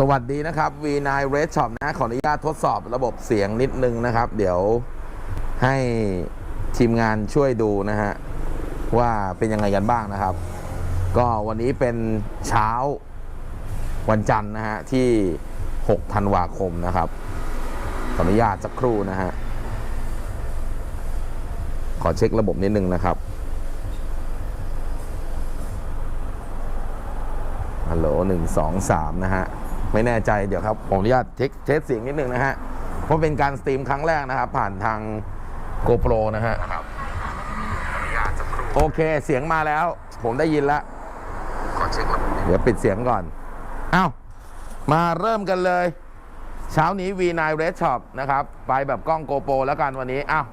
สวัสดีนะครับ V9 Red Shop นะ ขออนุญาตทดสอบระบบเสียงนิดนึงนะครับ เดี๋ยวให้ทีมงานช่วยดูนะฮะ ว่าเป็นยังไงกันบ้างนะครับ ก็วันนี้เป็นเช้าวันจันทร์นะฮะ ที่ 6 ธันวาคมนะครับ ขออนุญาตสักครู่นะฮะ ขอเช็คระบบนิดนึงนะครับฮัลโหลหนึ่งสองสามนะฮะ ไม่แน่ใจเดี๋ยวครับผมอนุญาตเทสเทสเสียงนิดนึงนะฮะเพราะเป็นการสตรีมครั้งแรกนะครับผ่านทาง GoPro นะฮะโอเคเสียงมาแล้ว ผมได้ยินแล้วขอเช็คเดี๋ยวปิดเสียงก่อนอ้าวมาเริ่มกันเลย เช้านี้ V9 Red Shop นะครับ ไปแบบกล้อง GoPro แล้วกันวันนี้อ้าว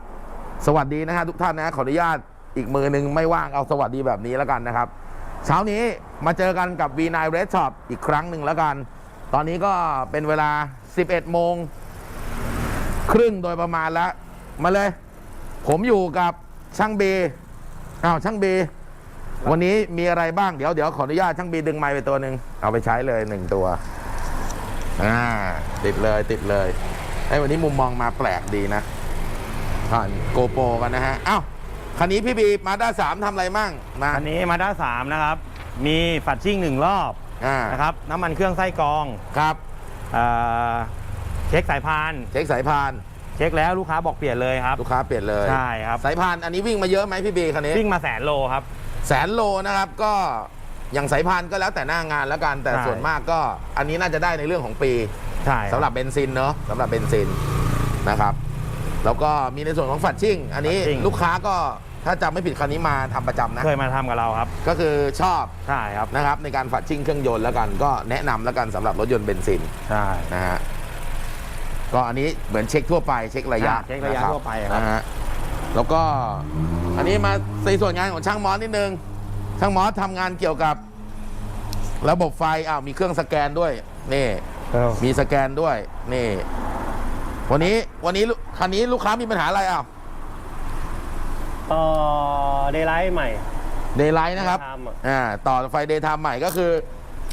สวัสดีนะฮะทุกท่านนะ ขออนุญาตอีกมือหนึ่งไม่ว่างเอาสวัสดีแบบนี้แล้วกันนะครับ เช้านี้มาเจอกันกับ V9 Red Shop อีกครั้งหนึ่งแล้วกัน ตอนนี้ก็เป็นเวลา 11 โมง ครึ่งโดยประมาณแล้ว มาเลย ผมอยู่กับช่างบีอ้าวช่างบีวันนี้มีอะไรบ้างเดี๋ยวเดี๋ยวขออนุญาตช่างบีดึงไมค์ไปตัวหนึ่งเอาไปใช้เลยหนึ่งตัวอ่าติดเลยติดเลยไอ้วันนี้มุมมองมาแปลกดีนะผ่านโกโปรกันนะฮะอ้าวคันนี้พี่บีมาด้าสามทำอะไรมั่งมาอันนี้มาด้าสามนะครับ มีฝัดชิ่งหนึ่งรอบ อ่านะครับน้ำมันเครื่องไส้กรองครับเอ่อเช็คสายพาน เช็คสายพานเช็คแล้วลูกค้าบอกเปลี่ยนเลยครับ ลูกค้าเปลี่ยนเลยใช่ครับ สายพานอันนี้วิ่งมาเยอะไหมพี่บีคันนี้ วิ่งมาแสนโลครับ แสนโลนะครับก็อย่างสายพานก็แล้วแต่หน้างานแล้วกันแต่ใช่ ส่วนมากก็อันนี้น่าจะได้ในเรื่องของปีใช่สำหรับเบนซินเนอะสำหรับเบนซินนะครับ แล้วก็มีในส่วนของฝัดชิ่ง อันนี้ลูกค้าก็ ถ้าจำไม่ผิดคันนี้มาทำประจำนะ เคยมาทำกับเราครับ ก็คือชอบใช่ครับ นะครับในการฝัดชิ่งเครื่องยนต์แล้วกัน ก็แนะนำแล้วกันสำหรับรถยนต์เบนซินใช่ นะฮะก็อันนี้เหมือนเช็คทั่วไปเช็คระยะอ่าเช็คระยะนบทั่วไปครับ นะฮะแล้วก็อันนี้มาในส่วนงานของช่างมอสนิดนึงช่างมอสทำงานเกี่ยวกับ ระบบไฟอ้าวมีเครื่องสแกนด้วยนี่ มีสแกนด้วย นี่ วันนี้วันนี้ลูกคันนี้ลูกค้ามีปัญหาอะไรอ้าว ต่อเดย์ไลท์ใหม่ เดย์ไลท์นะครับทำอะ อ่า ต่อไฟเดย์ไทม์ใหม่ก็คือ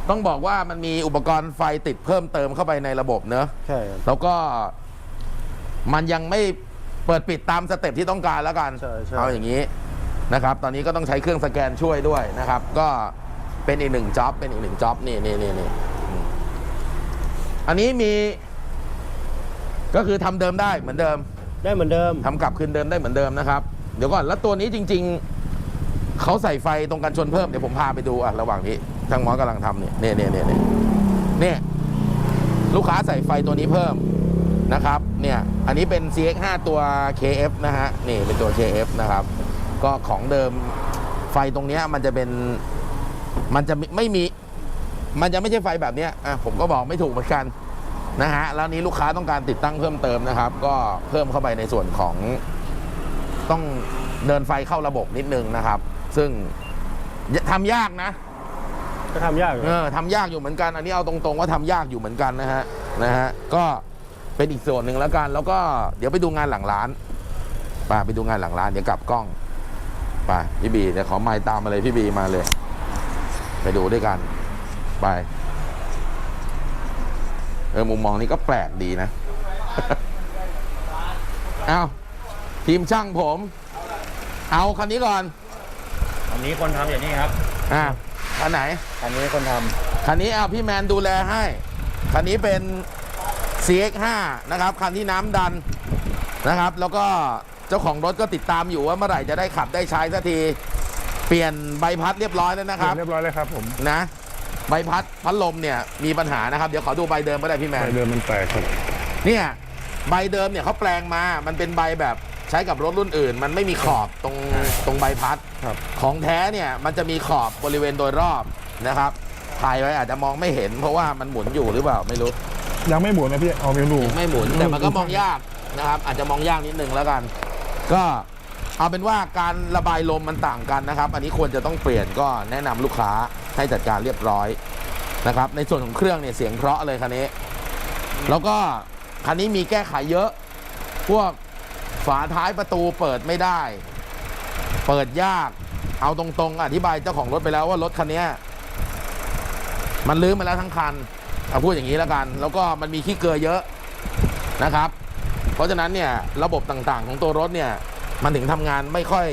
ต้องบอกว่ามันมีอุปกรณ์ไฟติดเพิ่มเติมเข้าไปในระบบเนอะ ใช่ครับ แล้วก็มันยังไม่เปิดปิดตามสเต็ปที่ต้องการแล้วกันใช่ใช่ เอาอย่างนี้นะครับ ตอนนี้ก็ต้องใช้เครื่องสแกนช่วยด้วยนะครับ ก็เป็นอีกหนึ่งจ็อบเป็นอีกหนึ่งจ็อบนี่นี่นี่นี่อืมอันนี้มี ก็คือทำเดิมได้เหมือนเดิมได้เหมือนเดิม ทำกลับคืนเดิมได้เหมือนเดิมนะครับ เดี๋ยวก่อนแล้วตัวนี้จริง ๆ เขาใส่ไฟตรงกันชนเพิ่มเดี๋ยวผมพาไปดูอะระหว่างนี้ทางหมอกำลังทำเนี่ยเนี่ยเนี่ยเนี่ยเนี่ยเนี่ยลูกค้าใส่ไฟตัวนี้เพิ่มนะครับเนี่ยอันนี้เป็น CX5 ตัว KF นะฮะนี่เป็นตัว KF นะครับ ก็ของเดิมไฟตรงนี้มันจะเป็นมันจะไม่ไม่มี มันจะไม่ใช่ไฟแบบเนี้ยอะผมก็บอกไม่ถูกเหมือนกันนะฮะแล้วนี้ลูกค้าต้องการติดตั้งเพิ่มเติมนะครับ ก็เพิ่มเข้าไปในส่วนของ ต้องเดินไฟเข้าระบบนิดนึงนะครับ ซึ่งทำยากนะ ก็ทำยากอยู่เออทำยากอยู่เหมือนกัน อันนี้เอาตรงๆว่าทำยากอยู่เหมือนกันนะฮะนะฮะก็เป็นอีกส่วนหนึ่งแล้วกัน แล้วก็เดี๋ยวไปดูงานหลังร้านไปไปดูงานหลังร้านเดี๋ยวกลับกล้องไปพี่บีเดี๋ยวขอไม้ตามมาเลยพี่บีมาเลย ไปดูด้วยกัน ไปเออมุมมองนี้ก็แปลกดีนะ เอา ทีมช่างผม เอาคันนี้ก่อนอันนี้คนทำอย่างนี้ครับอะคันไหน อันนี้คนทำคันนี้เอาพี่แมนดูแลให้ คันนี้เป็น CX5 นะครับ คันที่น้ำดันนะครับ แล้วก็เจ้าของรถก็ติดตามอยู่ว่าเมื่อไหร่จะได้ขับได้ใช้สักที เปลี่ยนใบพัดเรียบร้อยแล้วนะครับ เรียบร้อยเลยครับผมนะ ใบพัดพัดลมเนี่ยมีปัญหานะครับ เดี๋ยวขอดูใบเดิมก็ได้พี่แมใบนเดิมมันแตกครับเนี่ยใบเดิมเนี่ยเขาแปลงมา มันเป็นใบแบบ ใช้กับรถรุ่นอื่น มันไม่มีขอบตรงตรงใบพัด ครับ ของแท้เนี่ยมันจะมีขอบบริเวณโดยรอบนะครับถ่ายไว้อาจจะมองไม่เห็น เพราะว่ามันหมุนอยู่หรือเปล่าไม่รู้ยังไม่หมุนนะพี่เอาไปดูไม่หมุนแต่มันก็มองยากนะครับ อาจจะมองยากนิดนึงแล้วกัน ก็เอาเป็นว่าการระบายลมมันต่างกันนะครับ อันนี้ควรจะต้องเปลี่ยนก็แนะนำลูกค้าให้จัดการเรียบร้อยนะครับ ในส่วนของเครื่องเนี่ยเสียงเพราะเลยคันนี้ แล้วก็คันนี้มีแก้ไขเยอะ พวก ฝาท้ายประตูเปิดไม่ได้ เปิดยาก เอาตรงๆ อธิบายเจ้าของรถไปแล้วว่ารถคันนี้มันลื้อมาแล้วทั้งคันเอาพูดอย่างนี้แล้วกัน แล้วก็มันมีขี้เกลือเยอะนะครับ เพราะฉะนั้นเนี่ยระบบต่างๆของตัวรถเนี่ย มันถึงทำงานไม่ค่อย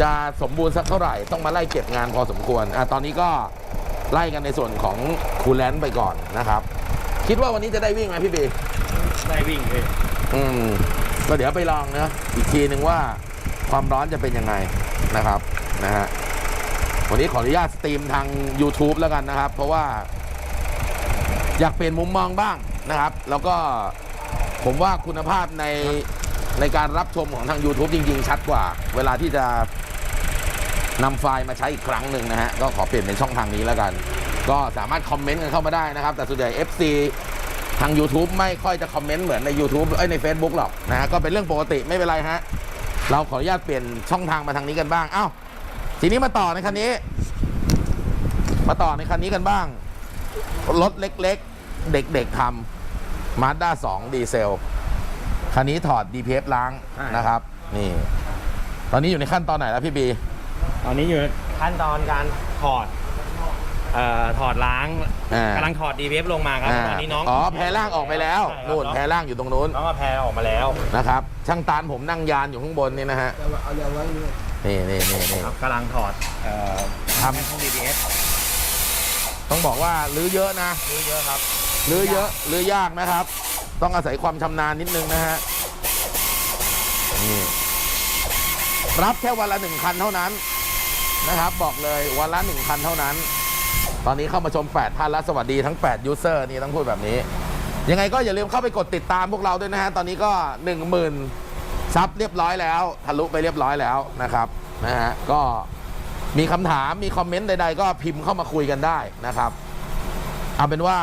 จะสมบูรณ์สักเท่าไหร่ ต้องมาไล่เก็บงานพอสมควรอะตอนนี้ก็ไล่กันในส่วนของคูลแลนต์ไปก่อนนะครับ คิดว่าวันนี้จะได้วิ่งไหมพี่บีได้วิ่งพี่ อืมก็เดี๋ยวไปลองนะอีกทีหนึ่งว่าความร้อนจะเป็นยังไงนะครับนะฮะวันนี้ขออนุญาตสตรีมทาง YouTube แล้วกันนะครับ เพราะว่า อยากเปลี่ยนมุมมองบ้างนะครับ แล้วก็ผมว่าคุณภาพในในการรับชมของทาง YouTube จริง ๆ ชัดกว่า เวลาที่จะนำไฟล์มาใช้อีกครั้งหนึ่งนะฮะ ก็ขอเปลี่ยนเป็นช่องทางนี้แล้วกัน ก็สามารถคอมเมนต์กันเข้ามาได้นะครับ แต่ส่วนใหญ่ FC ทาง YouTube ไม่ค่อยจะคอมเมนต์เหมือนใน YouTube เอ้ยใน Facebook หรอกนะฮะก็เป็นเรื่องปกติไม่เป็นไรฮะเราขออนุญาตเปลี่ยนช่องทางมาทางนี้กันบ้าง เอ้า ทีนี้มาต่อในคันนี้ มาต่อในคันนี้กันบ้าง รถเล็กๆ เด็กๆทำมาด้า2ดีเซล คันนี้ถอด DPF ล้างนะครับ นี่ ตอนนี้อยู่ในขั้นตอนไหนแล้วพี่บี ตอนนี้อยู่ขั้นตอนการถอดเอ่อถอดล้างอ่า กำลังถอด DPF ลงมาครับาตอนนี้น้องอ๋อแพรล่างออกไปแล้วใช่ครับนู่นน้องแพรล่างอยู่ตรงนู้นน้องก็แพรออกมาแล้วนะครับช่างตาลผมนั่งยานอยู่ข้างบนนี่นะฮะนี่นี่นี่นี่ครับกำลังถอดเอ่อทแม่ช่อง DPF ำต้องบอกว่ารื้อเยอะนะซื้อเยอะครับรื้อเยอะรื้อยากนะครับ ต้องอาศัยความชำนาญนิดนึงนะฮะนี่รับแค่วันละหนึ่งคันเท่านั้นนะครับ บอกเลยวันละหนึ่งคันเท่านั้น ตอนนี้เข้ามาชม 8 ท่านแล้วสวัสดีทั้ง 8 ยูเซอร์นี่ต้องพูดแบบนี้ ยังไงก็อย่าลืมเข้าไปกดติดตามพวกเราด้วยนะฮะ ตอนนี้ก็ 10,000 ซับเรียบร้อยแล้ว ทะลุไปเรียบร้อยแล้วนะครับนะฮะก็มีคำถามมีคอมเมนต์ใดๆ ก็พิมพ์เข้ามาคุยกันได้นะครับ เอาเป็นว่า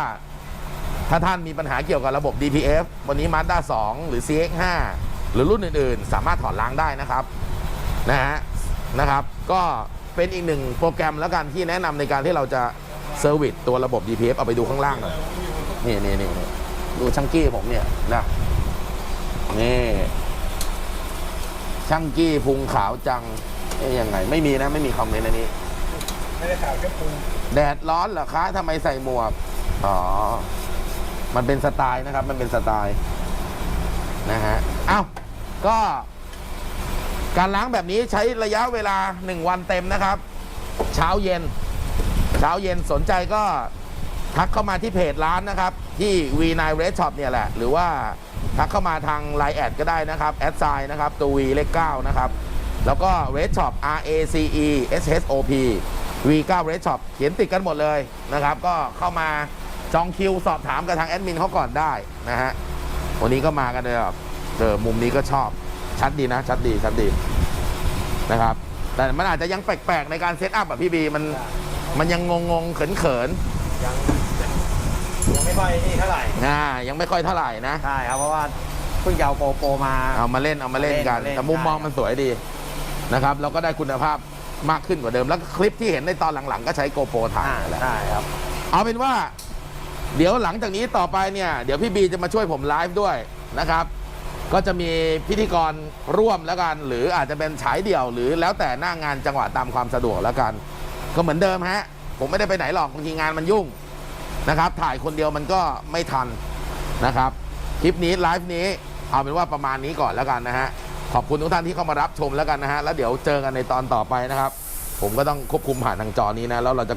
ถ้าท่านมีปัญหาเกี่ยวกับระบบ DPF วันนี้ Mazda 2 หรือ CX5 หรือรุ่นอื่นๆ สามารถถอดล้างได้นะครับนะฮะนะครับ ก็เป็นอีกหนึ่งโปรแกรมแล้วกันที่แนะนำในการที่เราจะ เซอร์วิสตัวระบบ DPF เอาไปดูข้างล่างหน่อยนี่นี่นี่นี่ดูช่างกี้ผมเนี่ยนะนี่ช่างกี้พุงขาวจังเอ๊ยยังไง ไม่มีนะไม่มีคอมเมนต์อันนี้ไม่ได้ข่าวแค่ปรุงแดดร้อนเหรอคะทำไมใส่หมวกอ๋อมันเป็นสไตล์นะครับ มันเป็นสไตล์นะฮะเอ้าก็ การล้างแบบนี้ใช้ระยะเวลา1วันเต็มนะครับ เช้าเย็นเช้าเย็นสนใจก็ทักเข้ามาที่เพจร้านนะครับ ที่ V9 Red Shop เนี่ยแหละ หรือว่าทักเข้ามาทาง Line แอดก็ได้นะครับแอดไซน์นะครับ ตัว V เลข9นะครับ แล้วก็ Red Shop R A C E S H O P V9 Red Shop เขียนติดกันหมดเลยนะครับ ก็เข้ามาจองคิวสอบถามกับทางแอดมินเขาก่อนได้นะฮะวันนี้ก็มากันเลยแบบเออมุมนี้ก็ชอบชัดดีนะ ชัดดีชัดดีนะครับ แต่มันอาจจะยังแปลกๆในการเซตอัพแบบพี่บีมัน มันยังงงๆเขินยังยังไม่ค่อยนี่เท่าไหร่ๆอ่ายังไม่ค่อยเท่าไหร่นะใช่ครับเพราะว่าเพิ่งจะเอาโปรโปรมาเอามาเล่นเอามาเล่นกันมาเล่นแต่มุมมองใช่มันสวยดีนะครับแล้วก็ได้คุณภาพมากขึ้นกว่าเดิม แล้วก็คลิปที่เห็นในตอนหลังๆ ก็ใช้โกโปรถ่ายอ่านั่นแหละใช่ครับ เอาเป็นว่า เดี๋ยวหลังจากนี้ต่อไปเนี่ย เดี๋ยวพี่บีจะมาช่วยผมไลฟ์ด้วยนะครับ ก็จะมีพิธีกรร่วมแล้วกัน หรืออาจจะเป็นฉายเดี่ยวหรือแล้วแต่หน้างานจังหวะตามความสะดวกแล้วกัน ก็เหมือนเดิมฮะ ผมไม่ได้ไปไหนหรอกบางทีงานมันยุ่งนะครับ ถ่ายคนเดียวมันก็ไม่ทันนะครับ คลิปนี้ไลฟ์นี้เอาเป็นว่าประมาณนี้ก่อนแล้วกันนะฮะ ขอบคุณทุกท่านที่เข้ามารับชมแล้วกันนะฮะ แล้วเดี๋ยวเจอกันในตอนต่อไปนะครับ ผมก็ต้องควบคุมผ่านทางจอนี้นะ แล้วเราจะ